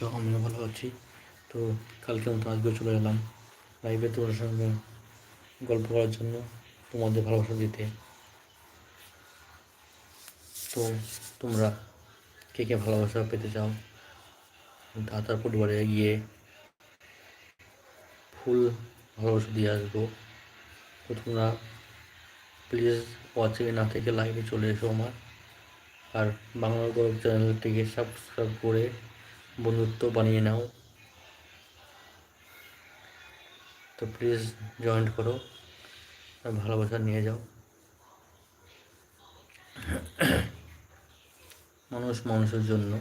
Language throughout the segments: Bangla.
তো আমিও ভালো আছি। তো কালকে মতো আজকে চলে এলাম লাইভে তোমার সঙ্গে গল্প করার জন্য, তোমাদের ভালোবাসা দিতে। তো তোমরা কে কে ভালোবাসা পেতে চাও? দাতার পরিবারে গিয়ে ফুল ভালোবাসা দিয়ে আসব। তো তোমরা প্লিজ ওয়াচিং না থেকে লাইভে চলে এসো আমার। আর বাংলা গল্প চ্যানেলটিকে সাবস্ক্রাইব করে বন্ধুত্ব বানিয়ে নাও। তো প্লিজ জয়েন্ট করো ভালোবাসা নিয়ে যাও। মানুষ মানুষের জন্য।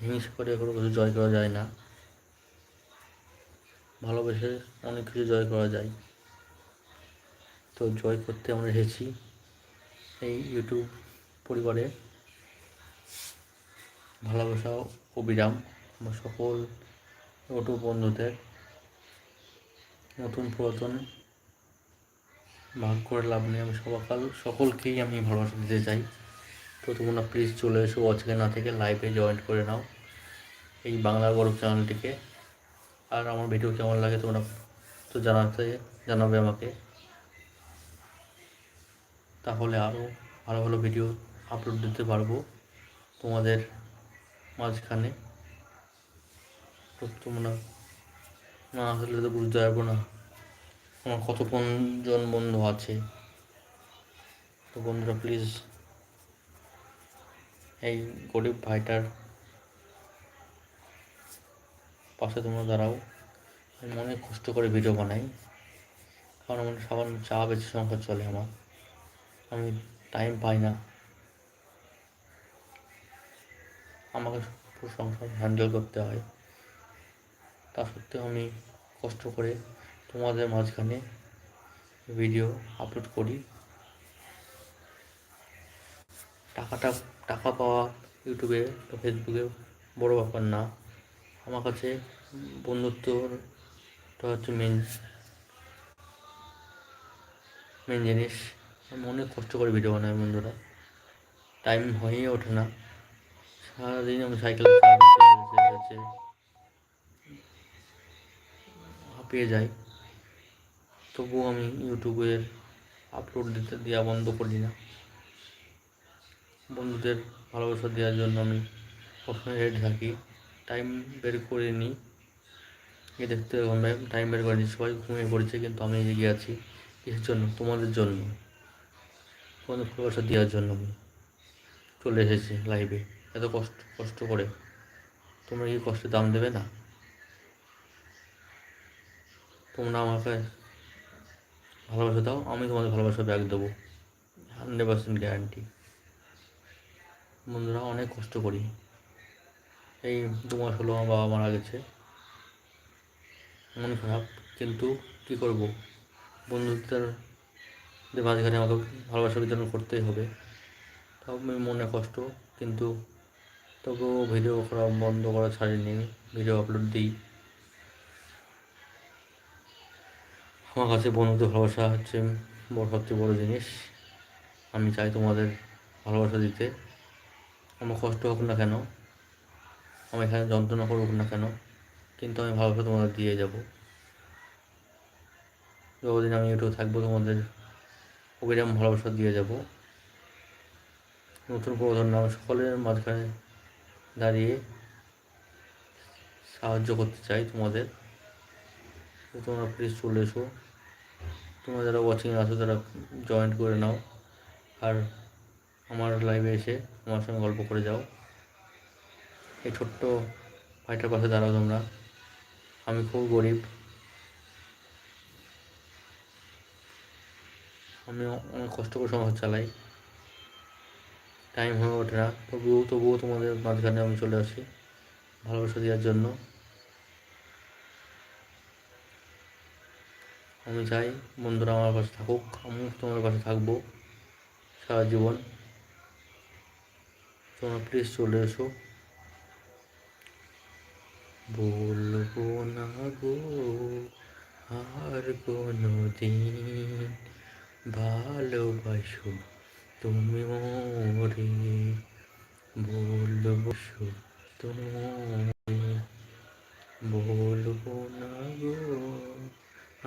হিংস করে কোনো কিছু জয় করা যায় না। ভালোবেসে অনেক কিছু জয় করা যায়। তো জয় করতে আমরা এসেছি এই ইউটিউব পরিবারে। ভালোবাসা অবিরাম আমার সকল ইউটিউব বন্ধুদের নতুন পুরাতন ভাগ করে লাভ নেই। আমি সকাল, সকলকেই আমি ভালোবাসা দিতে চাই। তো তোমরা প্লিজ চলে এসো আজকে না থেকে লাইভে জয়েন করে নাও এই বাংলা গৌরব চ্যানেলটিকে আর আমার ভিডিও কেমন লাগে তোমরা তো জানাতে, জানাবে আমাকে। তাহলে আরও ভালো ভালো ভিডিও আপলোড দিতে পারব তোমাদের মাঝখানে। তোমরা না আসলে তো বুঝতে পারব না। আমার কত জন বন্ধু আছে? তো বন্ধুরা প্লিজ এই গরিব ভাইটার পাশে তোমরা দাঁড়াও। আমি অনেক কষ্ট করে ভিডিও বানাই। কারণ আমার সামান্য চা বেশি সংখ্যা চলে আমার। আমি টাইম পাই না। আমাকে পুরো সংসার হ্যান্ডেল করতে হয়। তা সত্ত্বেও আমি কষ্ট করে তোমাদের মাঝখানে ভিডিও আপলোড করি। টাকাটা, টাকা পাওয়া ইউটিউবে বা ফেসবুকে বড় ব্যাপার না। আমার কাছে বন্ধুত্বটা হচ্ছে মেন মেন জিনিস। আমি অনেক কষ্ট করে ভিডিও বানাই বন্ধুরা। টাইম হয়েই ওঠে না। সারাদিন আমি সাইকেল হাঁপিয়ে যাই। তবুও আমি ইউটিউবের আপলোড দিতে দেওয়া বন্ধ করি না। বন্ধুদের ভালোবাসা দেওয়ার জন্য আমি সবসময় রেডি থাকি। টাইম বের করে নিই এ দেখতে আমরা টাইম বের করে নিই সবাই ঘুমিয়ে পড়েছে, কিন্তু আমি এগিয়ে আছি। কিসের জন্য? তোমাদের জন্য। তোমাদের ভালোবাসা দেওয়ার জন্য আমি চলে এসেছি লাইভে এত কষ্ট কষ্ট করে। তোমরা কি কষ্টের দাম দেবে না? তোমরা আমাকে ভালোবাসা দাও, আমি তোমাদের ভালোবাসা ব্যাগ দেবো। Hundred percent guarantee. বন্ধুরা, অনেক কষ্ট করি। এই দু মাস হলো আমার বাবা মারা গেছে। মন খারাপ, কিন্তু কী করব? বন্ধুদের মাঝখানে আমাকে ভালোবাসা বিতরণ করতেই হবে। তাও মনে কষ্ট, কিন্তু তবুও ভিডিও করা বন্ধ করা ছাড়িনি। ভিডিও আপলোড দিই। আমার কাছে বন্ধুদের ভালোবাসা হচ্ছে বড়, সবচেয়ে বড়ো জিনিস। আমি চাই তোমাদের ভালোবাসা দিতে। আমার কষ্ট হোক না কেন, আমি এখানে যন্ত্রণা করুক না কেন, কিন্তু আমি ভালোবাসা তোমাদের দিয়ে যাব। যতদিন আমি ইউটিউবে থাকব, তোমাদের অবিরাম ভালোবাসা দিয়ে যাব। নতুন প্রধান নাম সকলের মাঝখানে দাঁড়িয়ে সাহায্য করতে চাই তোমাদের। তোমরা প্লিজ চলে এসো। তোমরা যারা ওয়াচিং আছো, তারা জয়েন্ট করে নাও। আর আমার লাইভে এসে আমার সঙ্গে গল্প করে যাও। এই ছোট্ট ভাইটার পাশে দাঁড়াও তোমরা। আমি খুব গরিব। আমি অনেক কষ্ট করে সংসার চালাই। টাইম হয়ে ওঠে না। তবুও তবুও তোমাদের মাঝখানে আমি চলে আসি ভালোবাসা দেওয়ার জন্য। আমি চাই বন্ধুরা আমার পাশে থাকুক, আমিও তোমার পাশে থাকব সারা জীবন। তোমরা প্লিজ চলে এসো। বলব না গো, আর কোনো দিন ভালোবাসো তুমি মোরে বলব শুধু বলব না গো,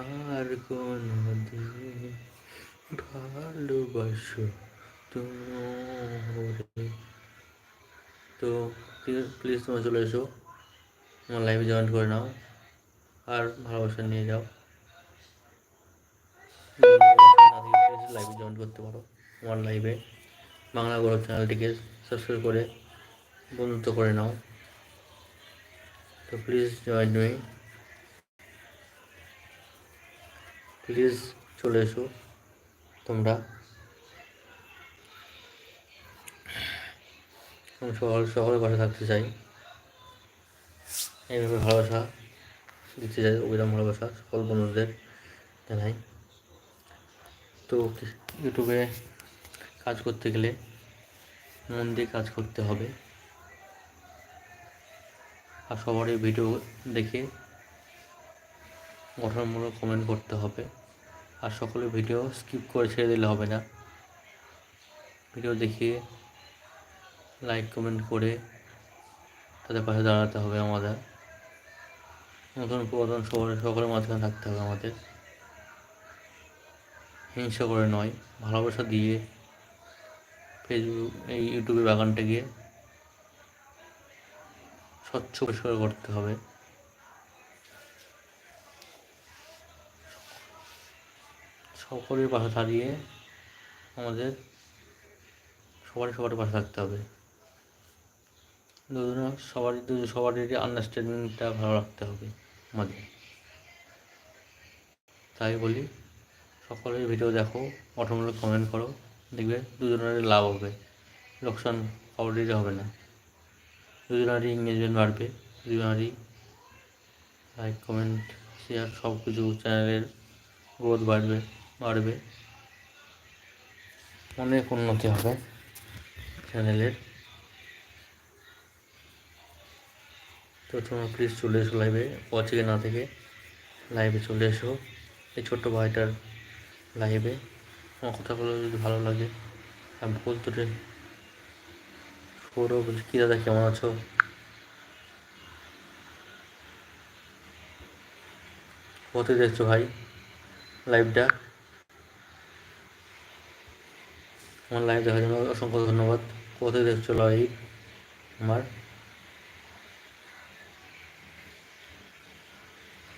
আর কোনো দিন ভালোবাসো তুমি তো প্লিজ তোমরা চলে এসো, আমার লাইভে জয়েন করে নাও, আর ভালোবাসা নিয়ে যাও। লাইভে জয়েন করতে পারো। আমার লাইভে বাংলা গৌরব চ্যানেলটিকে সাবস্ক্রাইব করে বন্ধুত্ব করে নাও। তো প্লিজ জয়েন মি প্লিজ চলে এসো তোমরা। আমি সকল সকলের পাশে থাকতে চাই। এইভাবে ভালোবাসা দিতে চাই অবিরাম ভালোবাসা সকল বন্ধুদের জানাই। তো ইউটিউবে কাজ করতে গেলে মন দিয়ে কাজ করতে হবে। আর সবারই ভিডিও দেখে গঠনমূলক কমেন্ট করতে হবে। আর সকলে ভিডিও স্কিপ করে ছেড়ে দিলে হবে না। ভিডিও দেখিয়ে লাইক কমেন্ট করে তাদের পাশে দাঁড়াতে হবে আমাদের। নতুন পুরাতন সবার, সকলের মাঝখানে থাকতে হবে আমাদের। হিংসা করে নয়, ভালোবাসা দিয়ে ফেসবুক এই ইউটিউবে বাগানটা গিয়ে স্বচ্ছ পরিষ্কার করতে হবে। সকলের পাশে দাঁড়িয়ে আমাদের সবারই সবার পাশে থাকতে হবে। দুজনে সবারই সবারই আন্ডারস্ট্যান্ডিংটা ভালো রাখতে হবে আমাদের। তাই বলি, সকলের ভিডিও দেখো অটোমেটিক কমেন্ট করো। দেখবে দুজনেরই লাভ হবে, লোকসান কাউরিরই হবে না। দুজনেরই এঙ্গেজমেন্ট বাড়বে, দুজনেরই লাইক কমেন্ট শেয়ার সব কিছু চ্যানেলের গ্রোথ বাড়বে বাড়বে। অনেক উন্নতি হবে চ্যানেলের তো তোমরা প্লিজ চলে এসো লাইভে ওয়াচিকে না থেকে লাইভে চলে এসো। এই ছোট্ট ভাইটার লাইভে আমার কথাগুলো যদি ভালো লাগে, আমি বলতে সৌরভ বলছি, কী দাদা, কেমন আছো? কোথায় দেখছ ভাই লাইভটা আমার লাইভ দেখার জন্য অসংখ্য ধন্যবাদ। কোথায় দেখছ লাইভ আমার?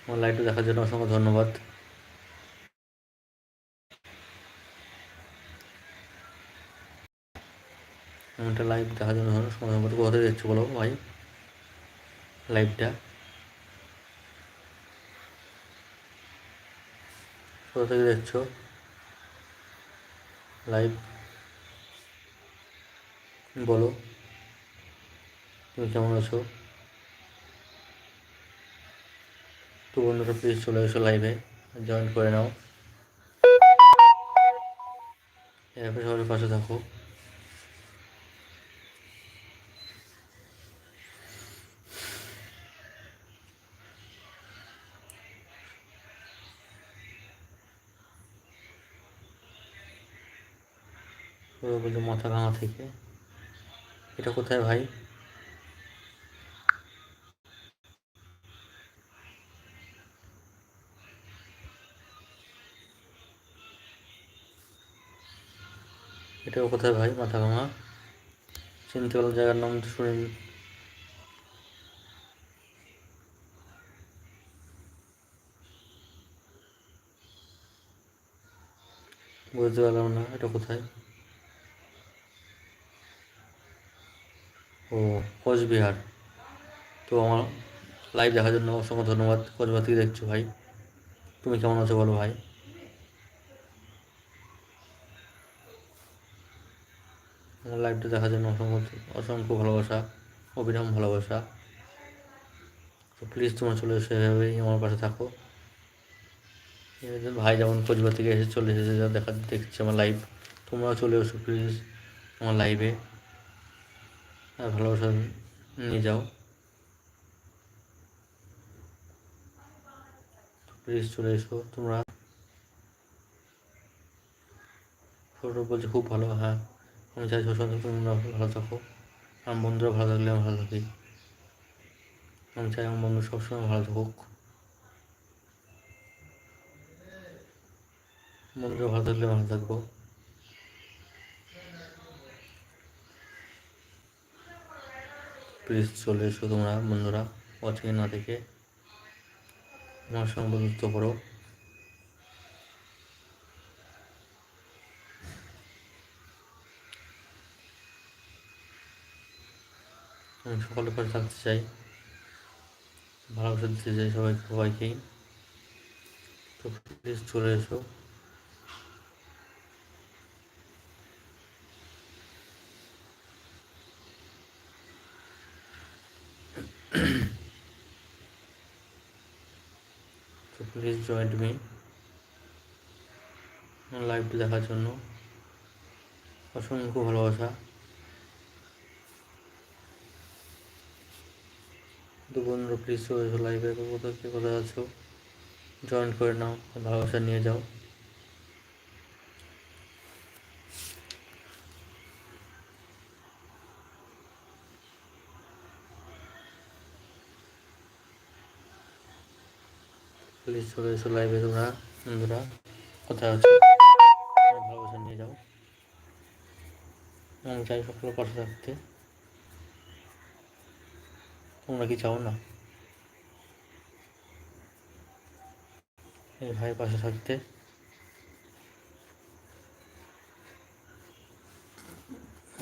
আমার লাইভটা দেখার জন্য অসংখ্য ধন্যবাদ। একটা লাইভ দেখার জন্য সময় মতো কোথায় দেখছ বলো ভাই? লাইভটা দেখছ লাইভ বলো। তুমি কেমন আছো? তো বন্ধুরা প্লিজ চলে এসো লাইভে জয়েন করে নাও। এরপরে সবার পাশে থাকো। বলছে মাথা ভাঙা থেকে। এটা কোথায় ভাই? এটা কোথায় ভাই, মাথা ভাঙা? চিনতে পারলাম জায়গার নাম তো শুনিনি। বুঝতে পারলাম না, এটা কোথায়? ও কোচবিহার। তো আমার লাইভ দেখার জন্য অসংখ্য ধন্যবাদ কোচবিহার থেকে দেখছ ভাই। তুমি কেমন আছো বলো ভাই? আমার লাইভটা দেখার জন্য অসংখ্য অসংখ্য ভালোবাসা, অবিরাম ভালোবাসা। তো প্লিজ তোমার চলে এসে এভাবেই আমার পাশে থাকো। ভাই যেমন কোচবিহার থেকে এসে চলে এসেছে দেখা, দেখছে আমার লাইভ তোমরাও চলে এসো প্লিজ আমার লাইভে ভালোবাসা নিয়ে যাও। প্লিজ চলে এসো তোমরা। ছোটো বলছে খুব ভালো হ্যাঁ। আমি চাই সবসময় তোমরা ভালো থাকো। আমার বন্ধুরা ভালো থাকলে আমি ভালো থাকি। আমি চাই আমার বন্ধু সবসময় ভালো থাকুক। বন্ধুরা ভালো থাকলে ভালো থাকব। প্লিজ চলে এসো তোমরা, বন্ধুরা ওয়াচিং না দেখে আমার সঙ্গে বন্ধুত্ব করো। আমি সকলের পাশে থাকতে চাই। ভালোবাসা দিতে চাই সবাই সবাইকেই। তো প্লিজ চলে এসো। প্লিজ জয়েন্ট মি লাইভটি দেখার জন্য। অসংখ্য ভালোবাসা। তো বন্ধুরা প্লিজ লাইভে কোথাও কোথায় আছো? জয়েন করে নাও, ভালোবাসা নিয়ে যাও। প্লিজ চলে এসো লাইভে তোমরা, বন্ধুরা কোথায় আছো ভালোবাসা নিয়ে যাও। আমি চাই সকলের পাশে থাকতে। তোমরা কি চাও না? এই ভাইয়ের পাশে থাকতে।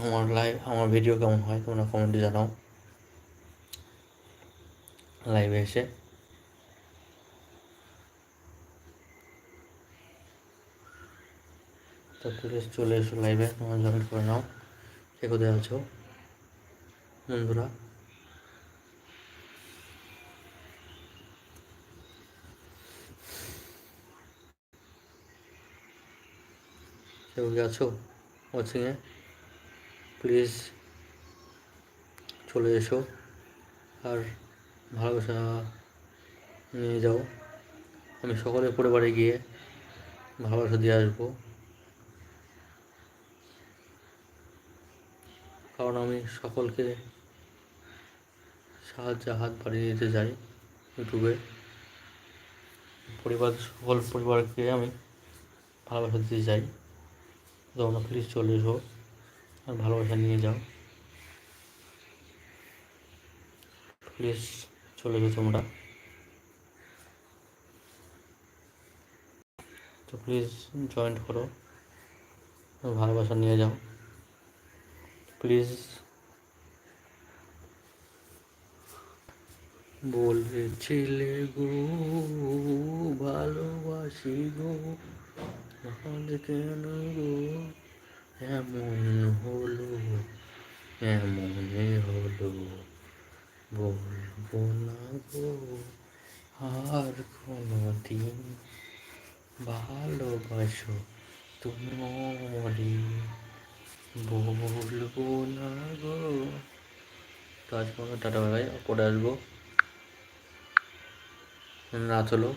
আমার লাইভ আমার ভিডিও কেমন হয়, তোমরা কমেন্টে জানাও। লাইভে এসে। তো প্লিজ চলে এসো লাইভে তোমার জয়েন করে নাও। কে কোথায় আছো? বন্ধুরা। কেউ কি আছো? ওয়াচিংয়ে প্লিজ চলে এসো। আর ভালোবাসা নিয়ে যাও। আমি সকলের পরিবারে গিয়ে ভালোবাসা দিয়ে আসব। কারণ আমি সকলকে সাহায্যে হাত বাড়িয়ে দিতে চাই ইউটিউবে। পরিবার, সকল পরিবারকে আমি ভালোবাসা দিতে চাই। তোমরা প্লিজ চলে এসো, আর ভালোবাসা নিয়ে যাও। প্লিজ চলে এসো তোমরা। তো প্লিজ জয়েন্ট করো। ভালোবাসা নিয়ে যাও। প্লিজ। বলেছিলে গো, ভালোবাসি গো তাহলে কেন গো? এমন হলো, এমনে হলো, বলব না গো। আর কোনো দিন ভালোবাসো তুমি মরি বলব না গো। তো আজকে টাটা ভাই পরে আসব। রাত হলো।